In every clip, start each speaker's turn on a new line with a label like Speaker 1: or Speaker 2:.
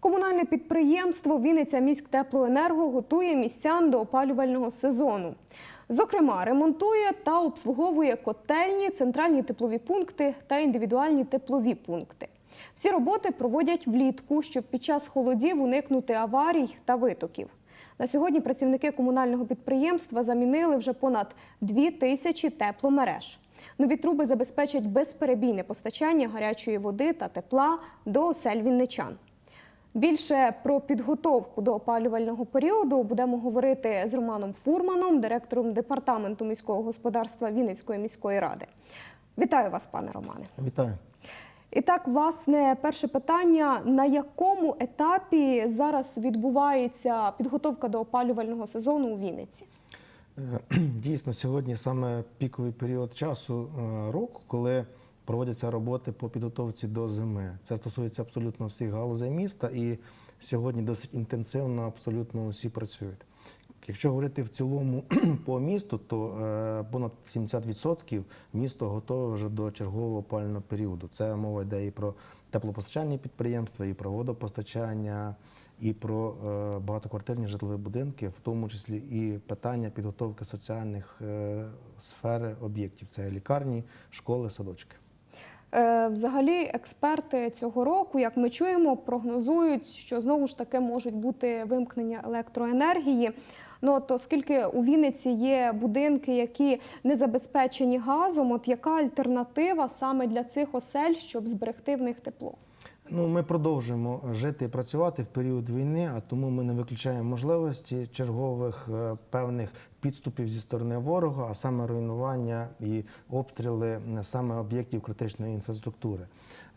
Speaker 1: Комунальне підприємство Вінниця міськтеплоенерго готує містян до опалювального сезону. Зокрема, ремонтує та обслуговує котельні, центральні теплові пункти та індивідуальні теплові пункти. Всі роботи проводять влітку, щоб під час холодів уникнути аварій та витоків. На сьогодні працівники комунального підприємства замінили вже понад 2 тисячі тепломереж. Нові труби забезпечать безперебійне постачання гарячої води та тепла до осель вінничан. Більше про підготовку до опалювального періоду будемо говорити з Романом Фурманом, директором департаменту міського господарства Вінницької міської ради. Вітаю вас, пане Романе.
Speaker 2: Вітаю.
Speaker 1: І так, власне, перше питання: на якому етапі зараз відбувається підготовка до опалювального сезону у Вінниці?
Speaker 2: Е, Дійсно, сьогодні саме піковий період часу е, року, коли проводяться роботи по підготовці до зими. Це стосується абсолютно всіх галузей міста, і сьогодні досить інтенсивно абсолютно всі працюють. Якщо говорити в цілому по місту, то е, понад 70% місто готове вже до чергового опального періоду. Це мова йде і про теплопостачальні підприємства, і про водопостачання, і про е, багатоквартирні житлові будинки, в тому числі і питання підготовки соціальних е, сфери об'єктів. Це лікарні, школи, садочки.
Speaker 1: Е, Взагалі, експерти цього року, як ми чуємо, прогнозують, що знову ж таки можуть бути вимкнення електроенергії. Ну от оскільки у Вінниці є будинки, які не забезпечені газом, от яка альтернатива саме для цих осель, щоб зберегти в них тепло?
Speaker 2: Ну, ми продовжуємо жити і працювати в період війни, а тому ми не виключаємо можливості чергових е, певних підступів зі сторони ворога, а саме руйнування і обстріли е, саме об'єктів критичної інфраструктури.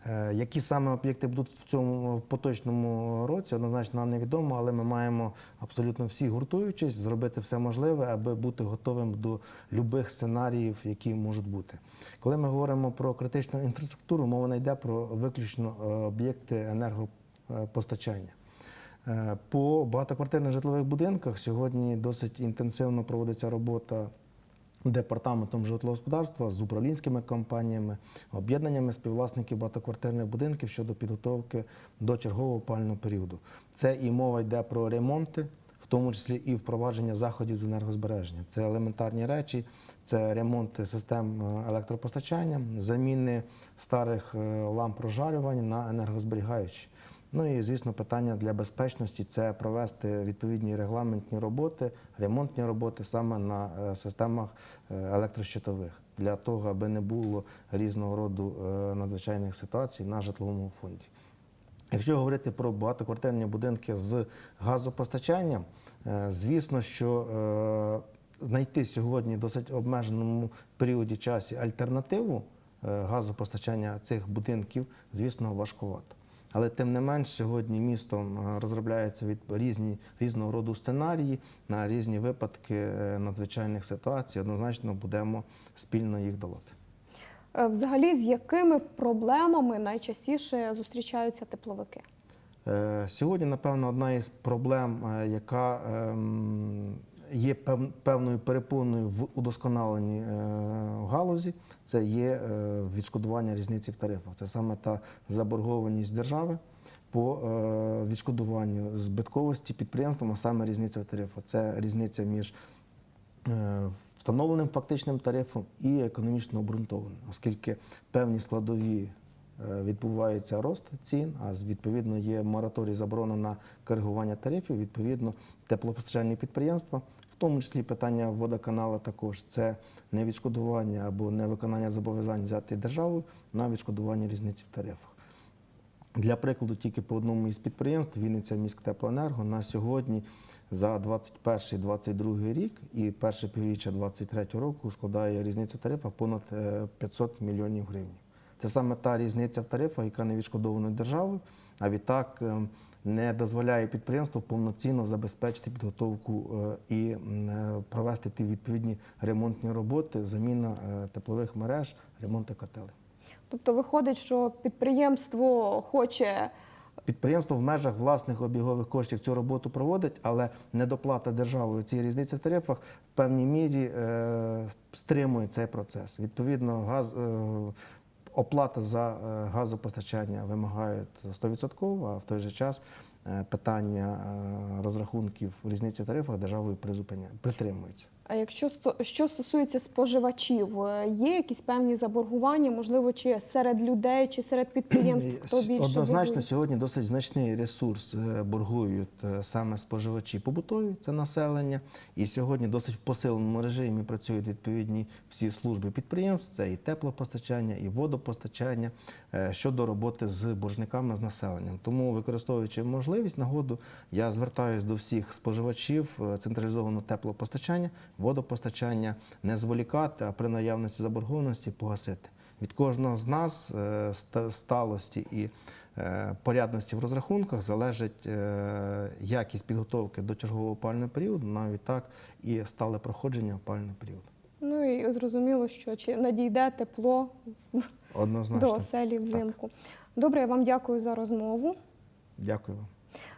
Speaker 2: Е, Які саме об'єкти будуть в цьому в поточному році, однозначно нам невідомо, але ми маємо абсолютно всі гуртуючись, зробити все можливе, аби бути готовим до любих сценаріїв, які можуть бути. Коли ми говоримо про критичну інфраструктуру, мова не йде про виключно е, об'єкти енергопостачання. Е, По багатоквартирних житлових будинках сьогодні досить інтенсивно проводиться робота департаментом житлогосподарства з управлінськими компаніями, об'єднаннями співвласників багатоквартирних будинків щодо підготовки до чергового опального періоду. Це і мова йде про ремонти, в тому числі і впровадження заходів з енергозбереження. Це елементарні речі, це ремонти систем е, електропостачання, заміни старих е, ламп розжарювання на енергозберігаючі. Ну і звісно, питання для безпечності це провести відповідні регламентні роботи, ремонтні роботи саме на е, системах е, електрощитових для того, аби не було різного роду е, надзвичайних ситуацій на житловому фонді. Якщо говорити про багатоквартирні будинки з газопостачанням, звісно, що знайти сьогодні в досить обмеженому періоді часу альтернативу газопостачання цих будинків, звісно, важкувато. Але тим не менш, сьогодні містом е, розробляються від різні різного роду сценарії на різні випадки е, надзвичайних ситуацій. Однозначно будемо спільно їх долати.
Speaker 1: Е, Взагалі, з якими проблемами найчастіше зустрічаються тепловики?
Speaker 2: Сьогодні, напевно, одна із проблем, яка ем, є певною перепоною в удосконаленні е, галузі, це є е, відшкодування різниці в тарифах. Це саме та заборгованість держави по е, відшкодуванню збитковості підприємствам, а саме різниця в тарифах. Це різниця між встановленим фактичним тарифом і економічно обґрунтованим, оскільки певні складові відбувається рост цін, а відповідно є мораторій заборона на коригування тарифів. Відповідно, теплопостачальні підприємства, в тому числі питання водоканала, також це невідшкодування або невиконання зобов'язань взяти державою на відшкодування різниці в тарифах. Для прикладу, тільки по одному із підприємств Вінниця міськтеплоенерго на сьогодні за 21-22 рік і перше півріччя 23 року складає різниця в тарифах понад е, 500 мільйонів гривень. Це саме та різниця в тарифах, яка не відшкодована державою, а відтак е, не дозволяє підприємству повноцінно забезпечити підготовку е, і е, провести ті відповідні ремонтні роботи, заміна теплових мереж, ремонти котелей.
Speaker 1: Тобто виходить, що підприємство хоче
Speaker 2: Підприємство в межах власних обігових коштів цю роботу проводить, але недоплата державою цієї різниці в тарифах в певній мірі е, стримує цей процес. Відповідно, газ, е, оплата за е, газопостачання вимагають 100%, а в той же час питання е, розрахунків різниці в тарифах державою притримується.
Speaker 1: А якщо що стосується споживачів, е, є якісь певні заборгування, можливо, чи серед людей, чи серед підприємств, хто більше
Speaker 2: Однозначно
Speaker 1: боргує?
Speaker 2: сьогодні досить значний ресурс е, боргують е, саме споживачі побутові, це населення. І сьогодні досить в посиленому режимі працюють відповідні всі служби підприємств, це і теплопостачання, і водопостачання е, щодо роботи з боржниками з населенням. Тому, використовуючи можливість нагоду, я звертаюся до всіх споживачів е, централізованого теплопостачання, водопостачання, не зволікати, а при наявності заборгованості погасити. Від кожного з нас е, сталості і е, порядності в розрахунках залежить якість підготовки до чергового опального періоду, навіть так і стале проходження опального періоду.
Speaker 1: Ну і зрозуміло, що чи надійде тепло
Speaker 2: Однозначно.
Speaker 1: до оселі
Speaker 2: Так.
Speaker 1: взимку. Добре, я вам дякую за розмову.
Speaker 2: Дякую вам.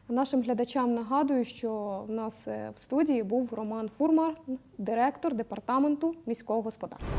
Speaker 1: Нашим глядачам нагадую, що в нас е, в студії був Роман Фурмар, директор департаменту міського господарства.